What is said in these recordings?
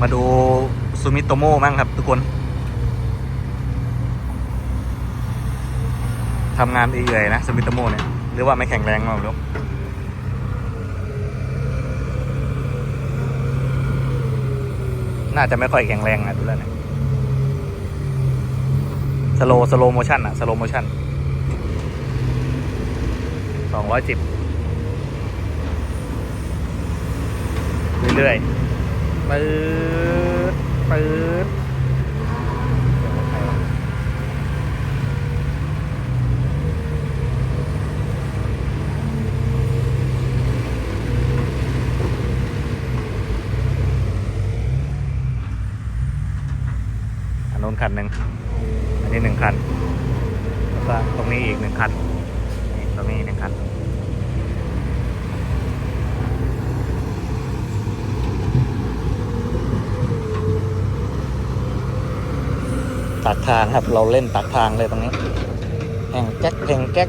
มาดูซูมิโตโมมั่งครับทุกคนทำงานเอื่อยๆนะซูมิโตโมเนี่ยหรือว่าไม่แข็งแรงมากหรอน่าจะไม่ค่อยแข็งแรงนะดูแล้วเนี่ยสโลสโลโมชั่นอะสโลโมชั่นสองร้อยจิบเรื่อยๆ ปื๊ดปื๊ดอันนู้นคันหนึ่งอันนี้หนึ่งคันแล้วก็ตรงนี้อีกหนึ่งคันตรงนี้หนึ่งคัน ตักทางครับ เราเล่นตักทางเลยตรงนี้แห่งแก๊กแห่งแก๊ก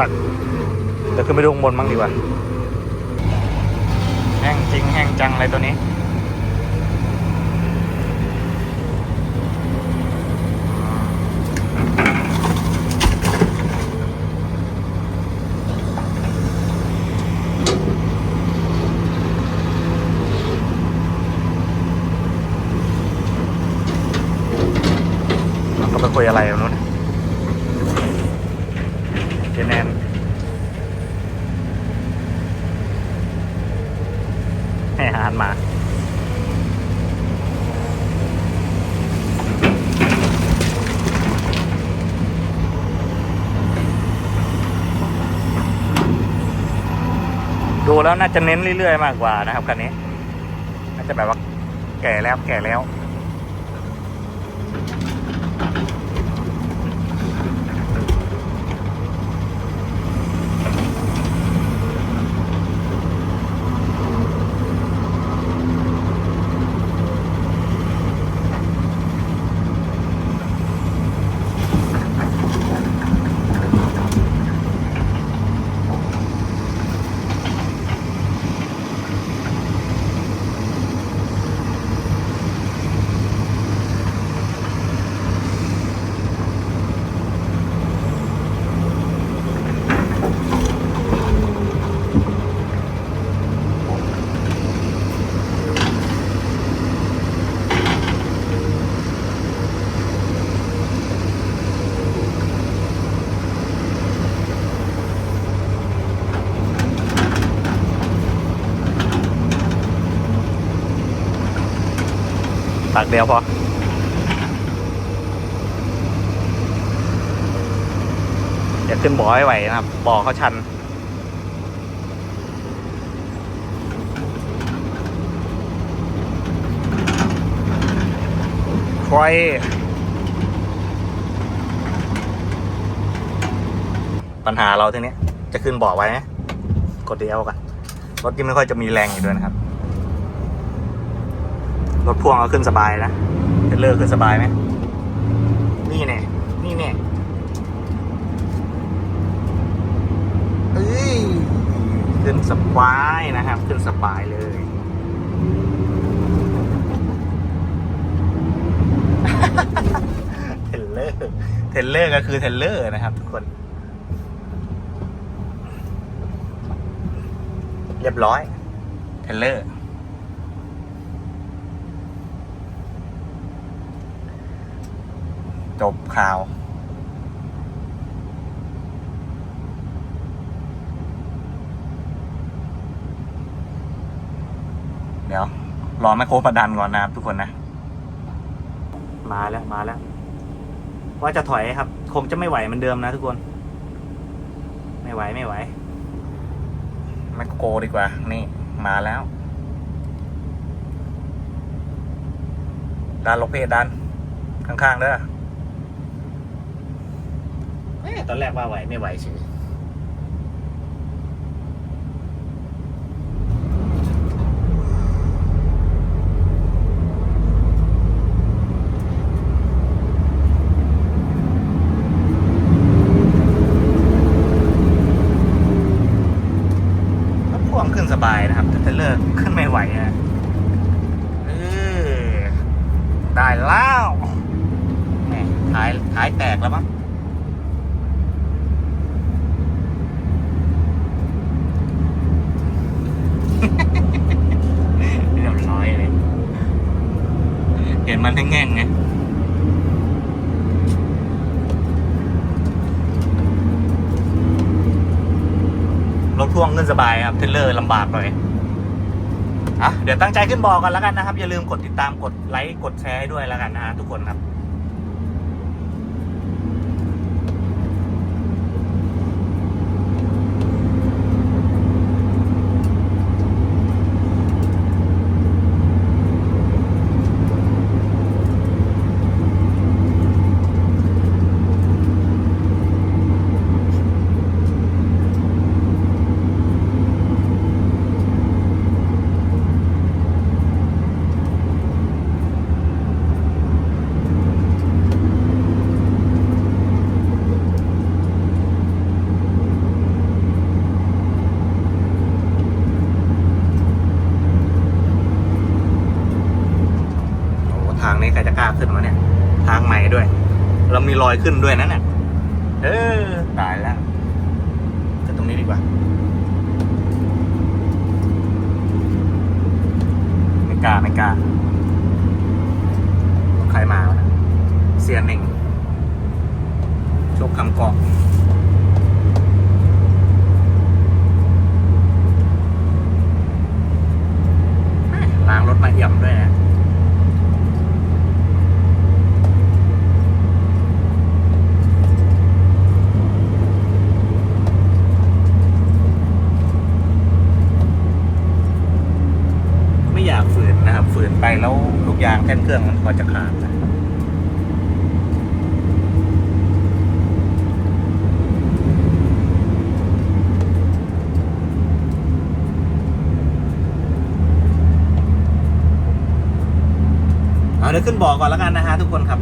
ตักเดี๋ยวขึ้นไปดูข้างบนบ้างดีกว่า แห้งจริงแห้งจังอะไรตัวนี้มันก็ไปคุยอะไรกับนู้นเจแนน ให้อาหารมา ดูแล้วน่าจะเน้นเรื่อยๆมากกว่านะครับคันนี้ น่าจะแบบว่าแก่แล้วแก่แล้ว ตักเดียวพออย่าขึ้นบ่อให้ไหวนะครับ บ่อเขาชันใครปัญหาเราทีนี้จะขึ้นบ่อไว้ไหมกดเดียวกันรถที่ไม่ค่อยจะมีแรงอยู่ด้วยนะครับ รถพ่วงก็ขึ้นสบายนะเทเลอร์ขึ้นสบายไหมนี่แน่นี่แน่เอ้ยขึ้นสบายนะครับ ขึ้นสบายเลยเทรลเลอร์เทรลเลอร์ก็คือเทรลเลอร์นะครับทุกคน เรียบร้อยเทรลเลอร์ จบข่าวเดี๋ยว รอแมคโครประดันก่อนนะครับทุกคนนะ มาแล้วมาแล้ว ว่าจะถอยครับ คงจะไม่ไหวเหมือนเดิมนะทุกคน ไม่ไหวไม่ไหวแมคโครดีกว่า นี่ มาแล้ว ดันลกเพจดัน ข้างๆเด้อเอ๊ะ ตอนแรกว่าไหวไม่ไหวเฉยก็พ่วงขึ้นสบายนะครับ แต่เลเลอร์ขึ้นไม่ไหวอะเออได้แล้วแหมท้ายท้ายแตกแล้วมั้ง เรียบร้อยเลย เห็นมันแง่งๆไง รถ พ่วงขึ้นสบายครับเทเลอร์ลำบากหน่อยอะเดี๋ยวตั้งใจขึ้นบอกกันแล้วกันนะครับ อย่าลืมกดติดตามกดไลค์กดแชร์ให้ด้วยแล้วกันนะฮะทุกคนครับ กล้าขึ้นมาเนี่ย ทางใหม่ด้วย เรามีรอยขึ้นด้วยนะเนี่ยเออ ตายแล้วจะตรงนี้ดีกว่า ไม่กล้า ไม่กล้า ใครมาวะเนะเสียนหนึ่งโชคคำเกาะแม่ล้างรถมาเอี่ยมด้วยนะ ไม่อยากฝืนนะครับ ฝืนไปแล้วลูก ยางแท่นเครื่องมันพอจะขาดนะเอาเดี๋ยวขึ้นบอกก่อนแล้วกันนะฮะทุกคนครับ